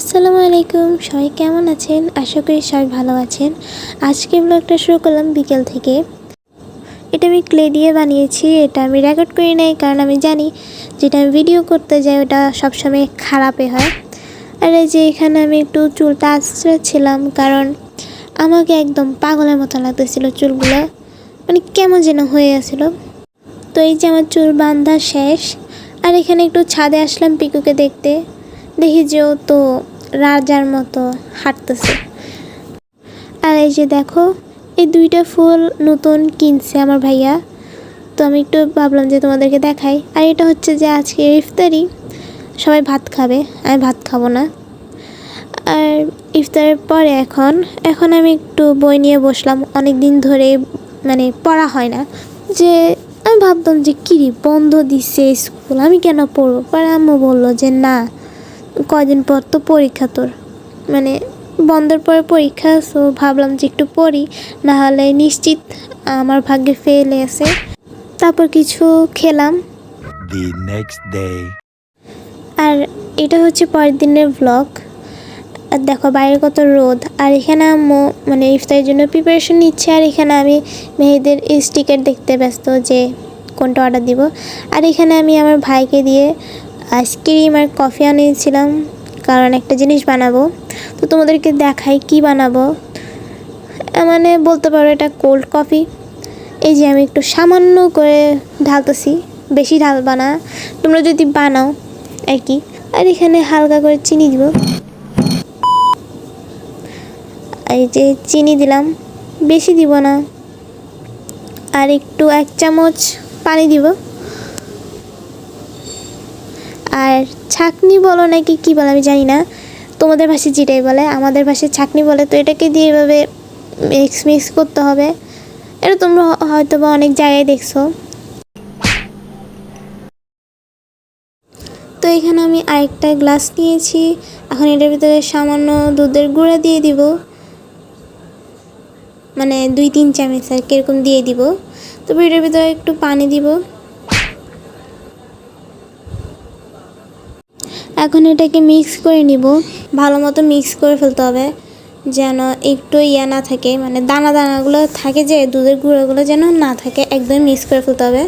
আসসালামু আলাইকুম, সবাই কেমন আছেন? আশা করি সবাই ভালো আছেন। আজকে ব্লগটা শুরু করলাম বিকেল থেকে। এটা আমি ক্লে দিয়ে বানিয়েছি, এটা আমি রেকর্ড করি নাই, কারণ আমি জানি যেটা আমি ভিডিও করতে যাই, ওটা সবসময় খারাপে হয়। আর এই যে এখানে আমি একটু চুলটা আঁচড়াচ্ছিলাম কারণ আমাকে একদম পাগলের মতো লাগতেছিল চুলগুলো। মানে কেমন যেন হয়ে গেছিল। তো এই যে আমার চুল বান্ধা শেষ, আর এখানে একটু ছাদে আসলাম পিকুকে দেখতে। দেখি যে ও তো রাজার মতো হাঁটতেছে। আর এই যে দেখো, এই দুইটা ফুল নতুন কিনছে আমার ভাইয়া। তো আমি একটু ভাবলাম যে তোমাদেরকে দেখাই। আর এটা হচ্ছে যে আজকে ইফতারি। সবাই ভাত খাবে, আমি ভাত খাব না। আর ইফতারের পরে এখন এখন আমি একটু বই নিয়ে বসলাম। অনেক দিন ধরে মানে পড়া হয় না। যে আমি ভাবতাম যে কিরি, বন্ধ দিচ্ছে স্কুল, আমি কেন পড়ব? পরে আম্মু বলল যে না কয়দিন পর তো পরীক্ষা তোর। মানে বন্ধের পরে পরীক্ষা সো ভাবলাম যে একটু পড়ি না হলে নিশ্চিত আমার ভাগ্যে ফেলে আছে। তারপর কিছু খেলাম। The next day. আর এটা হচ্ছে পরের দিনের ব্লগ আর দেখো বাইরে কত রোদ আর এখানে আম্মু মানে ইফতারের জন্য প্রিপারেশন নিচ্ছে আর এখানে আমি মেয়েদের স্টিকার দেখতে ব্যস্ত যে কোনটা অর্ডার দিব। আর এখানে আমি আমার ভাইকে দিয়ে আইসক্রিম আর কফি আনিয়েছিলাম, কারণ একটা জিনিস বানাবো। তো তোমাদেরকে দেখাই কি বানাবো। মানে বলতে পারো এটা কোল্ড কফি এই যে আমি একটু সামান্য করে ঢালতেছি, বেশি ঢালবা না। তোমরা যদি বানাও, আর কি। আর এখানে হালকা করে চিনি দিব। এই যে চিনি দিলাম, বেশি দিব না। আর একটু এক চামচ পানি দিব। আর ছাকনি বলো নাকি কি বলে, আমি জানি না। তোমাদের ভাষায় যেটাই বলে, আমাদের ভাষায় ছাকনি বলে, তো এটাকে দিয়ে এভাবে মিক্স মিক্স করতে হবে। এটা তোমরা হয়তো বা অনেক জায়গায় দেখছ। তো এখানে আমি আরেকটা গ্লাস নিয়েছি। এখন এটার ভিতরে সামান্য দুধের গুঁড়া দিয়ে দিব। মানে দুই, তিন চামচ আর কীরকম দিয়ে দিব। তারপর এটার ভিতরে একটু পানি দিব। এখন এটাকে মিক্স করে নিব। ভালো মতো মিক্স করে ফেলতে হবে, যেন একটু ইয়া না থাকে মানে দানা দানাগুলো থাকে যে, দুধের গুঁড়োগুলো যেন না থাকে, একদম মিক্স করে ফেলতে হবে।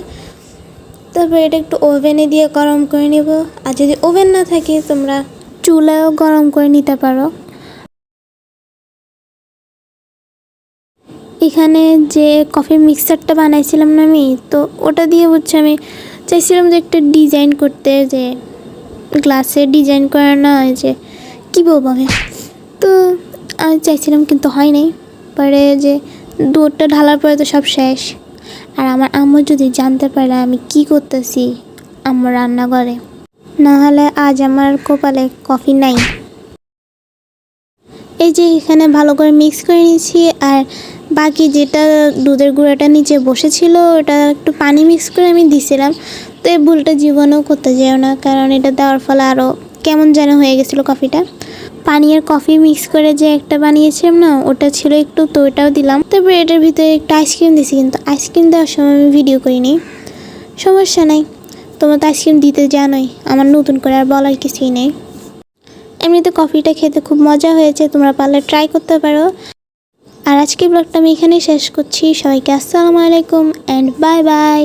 তারপর এটা একটু ওভেনে দিয়ে গরম করে নিব। আর যদি ওভেন না থাকে, তোমরা চুলায়ও গরম করে নিতে পারো। এখানে যে কফি মিক্সারটা বানাইছিলাম না আমি, তো ওটা দিয়ে হচ্ছে আমি চাইছিলাম যে একটা ডিজাইন করতে, যে গ্লাসে ডিজাইন করে না যে, কী বলব আমি? তো আমি চাইছিলাম কিন্তু হয় নাই। পরে যে দুধটা ঢালার পরে তো সব শেষ। আর আমার আম্মু যদি জানতে পারে আমি কি করতেছি আমার রান্নাঘরে না হলে আজ আমার কপালে কফি নাই। এই যে এখানে ভালো করে মিক্স করে নিয়েছি আর বাকি যেটা দুধের গুঁড়াটা নিচে বসেছিল, ওটা একটু পানি মিক্স করে আমি দিছিলাম। তো এই ভুলটা জীবনেও করতে যেও না, কারণ এটা দেওয়ার ফলে আরও কেমন যেন হয়ে গেছিল কফিটা পানি আর কফি মিক্স করে যে একটা বানিয়েছিলাম না, ওটা ছিল একটু তো ওটাও দিলাম। তারপরে এটার ভিতরে একটু আইসক্রিম দিছি, কিন্তু আইসক্রিম দেওয়ার সময় আমি ভিডিও করিনি। সমস্যা নাই, তোমার তো আইসক্রিম দিতে জানোই, আমার নতুন করে আর বলার কিছুই নেই। এমনিতে কফিটা খেতে খুব মজা হয়েছে, তোমরা পারলে ট্রাই করতে পারো। আর আজকের ব্লগটা আমি এখানেই শেষ করছি। সবাইকে আসসালামু আলাইকুম অ্যান্ড বাই বাই